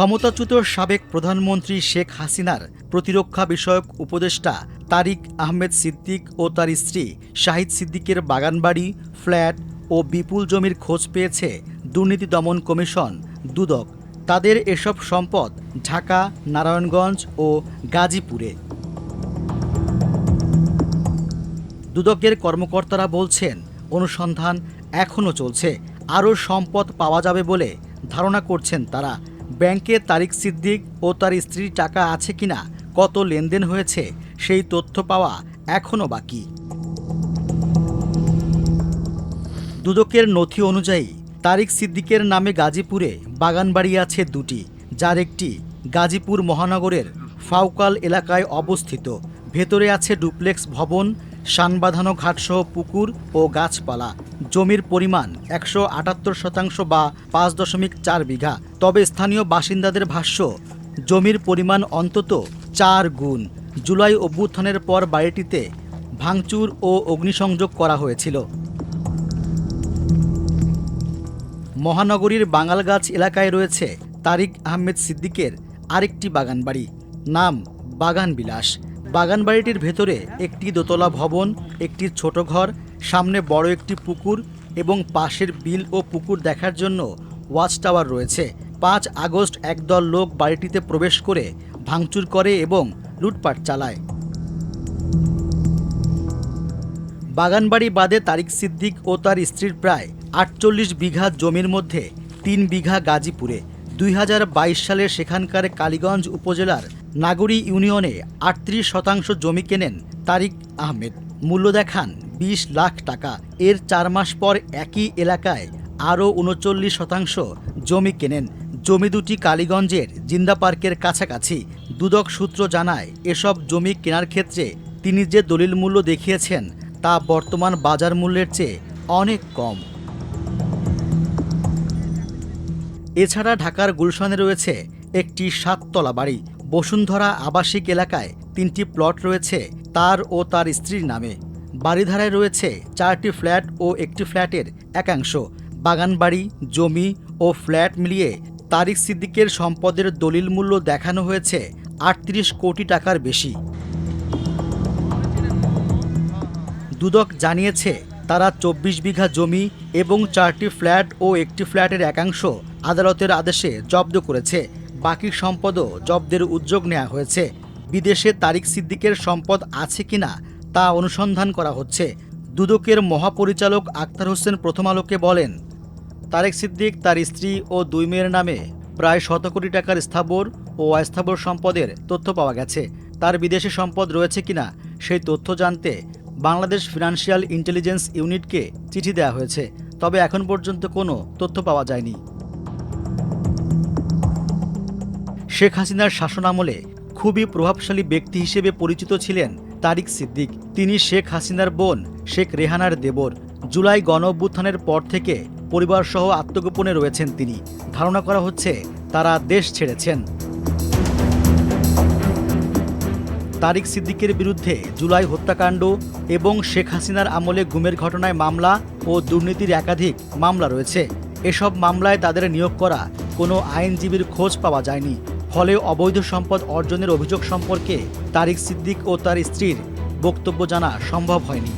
ক্ষমতাচ্যুত সাবেক প্রধানমন্ত্রী শেখ হাসিনার প্রতিরক্ষা বিষয়ক উপদেষ্টা তারিক আহমেদ সিদ্দিক ও তার স্ত্রী শাহিদ সিদ্দিকের বাগানবাড়ি, ফ্ল্যাট ও বিপুল জমির খোঁজ পেয়েছে দুর্নীতি দমন কমিশন, দুদক। তাদের এসব সম্পদ ঢাকা, নারায়ণগঞ্জ ও গাজীপুরে। দুদকের কর্মকর্তারা বলছেন, অনুসন্ধান এখনও চলছে, আরও সম্পদ পাওয়া যাবে বলে ধারণা করছেন তারা। ব্যাংকে তারিক সিদ্দিক ও তার স্ত্রীর টাকা আছে কিনা, কত লেনদেন হয়েছে, সেই তথ্য পাওয়া এখনও বাকি। দুদকের নথি অনুযায়ী, তারিক সিদ্দিকের নামে গাজীপুরে বাগানবাড়ি আছে দুটি, যার একটি গাজীপুর মহানগরের ফাউকাল এলাকায় অবস্থিত। ভেতরে আছে ডুপ্লেক্স ভবন সানবাঁধানো ঘাটসহ পুকুর ও গাছপালা। জমির পরিমাণ একশো আটাত্তর শতাংশ বা পাঁচ দশমিক চার বিঘা। তবে স্থানীয় বাসিন্দাদের ভাষ্য, জমির পরিমাণ অন্তত চার গুণ। জুলাই অভ্যুত্থানের পর বাড়িটিতে ভাঙচুর ও অগ্নিসংযোগ করা হয়েছিল। মহানগরীর বাঙালগাছ এলাকায় রয়েছে তারিক আহমেদ সিদ্দিকের আরেকটি বাগানবাড়ি। নাম বাগান বিলাস বাগানবাড়িটির ভেতরে একটি দোতলা ভবন, একটি ছোট ঘর, সামনে বড় একটি পুকুর এবং পাশের বিল ও পুকুর দেখার জন্য ওয়াচ টাওয়ার রয়েছে। পাঁচ আগস্ট একদল লোক বাড়িটিতে প্রবেশ করে ভাঙচুর করে এবং লুটপাট চালায়। বাগানবাড়ি বাদে তারিক সিদ্দিক ও তার স্ত্রীর প্রায় আটচল্লিশ বিঘা জমির মধ্যে তিন বিঘা গাজীপুরে। দুই সালে সেখানকার কালীগঞ্জ উপজেলার নাগরী ইউনিয়নে আটত্রিশ শতাংশ জমি কেনেন তারিক আহমেদ। মূল্য দেখান বিশ লাখ টাকা। এর চার মাস পর একই এলাকায় আরও উনচল্লিশ শতাংশ জমি কেনেন। জমি দুটি কালীগঞ্জের জিন্দা পার্কের কাছাকাছি। দুদক সূত্র জানায়, এসব জমি কেনার ক্ষেত্রে তিনি যে দলিল মূল্য দেখিয়েছেন, তা বর্তমান বাজার মূল্যের চেয়ে অনেক কম। এছাড়া ঢাকার গুলশানে রয়েছে একটি সাততলা বাড়ি। বসুন্ধরা আবাসিক এলাকায় তিনটি প্লট রয়েছে তার ও তার স্ত্রীর নামে। বাড়িধারায় রয়েছে চারটি ফ্ল্যাট ও একটি ফ্ল্যাটের একাংশ। বাগানবাড়ি, জমি ও ফ্ল্যাট মিলিয়ে তারিক সিদ্দিকের সম্পদের দলিল মূল্য দেখানো হয়েছে আটত্রিশ কোটি টাকার বেশি। দুদক জানিয়েছে, তারা চব্বিশ বিঘা জমি এবং চারটি ফ্ল্যাট ও একটি ফ্ল্যাটের একাংশ আদালতের আদেশে জব্দ করেছে। বাকি সম্পদও জব্দের উদ্যোগ নেওয়া হয়েছে। বিদেশে তারিক সিদ্দিকের সম্পদ আছে কিনা তা অনুসন্ধান করা হচ্ছে। দুদকের মহাপরিচালক আক্তার হোসেন প্রথম আলোকে বলেন, তারেক সিদ্দিক তার স্ত্রী ও দুই মেয়ের নামে প্রায় শত কোটি টাকার স্থাবর ও অস্থাবর সম্পদের তথ্য পাওয়া গেছে। তার বিদেশি সম্পদ রয়েছে কিনা সেই তথ্য জানতে বাংলাদেশ ফিনান্সিয়াল ইন্টেলিজেন্স ইউনিটকে চিঠি দেওয়া হয়েছে, তবে এখন পর্যন্ত কোনো তথ্য পাওয়া যায়নি। শেখ হাসিনার শাসনামলে খুবই প্রভাবশালী ব্যক্তি হিসেবে পরিচিত ছিলেন তারিক সিদ্দিক। তিনি শেখ হাসিনার বোন, শেখ রেহানার দেবর। জুলাই গণ পর থেকে পরিবারসহ আত্মগোপনে রয়েছেন তিনি। ধারণা করা হচ্ছে তারা দেশ ছেড়েছেন। তারিক সিদ্দিকের বিরুদ্ধে জুলাই হত্যাকাণ্ড এবং শেখ হাসিনার আমলে গুমের ঘটনায় মামলা ও দুর্নীতির একাধিক মামলা রয়েছে। এসব মামলায় তাদের নিয়োগ করা কোনো আইনজীবীর খোঁজ পাওয়া যায়নি। ফলে অবৈধ সম্পদ অর্জনের অভিযোগ সম্পর্কে তারিক সিদ্দিক ও তার স্ত্রীর বক্তব্য জানা সম্ভব হয়নি।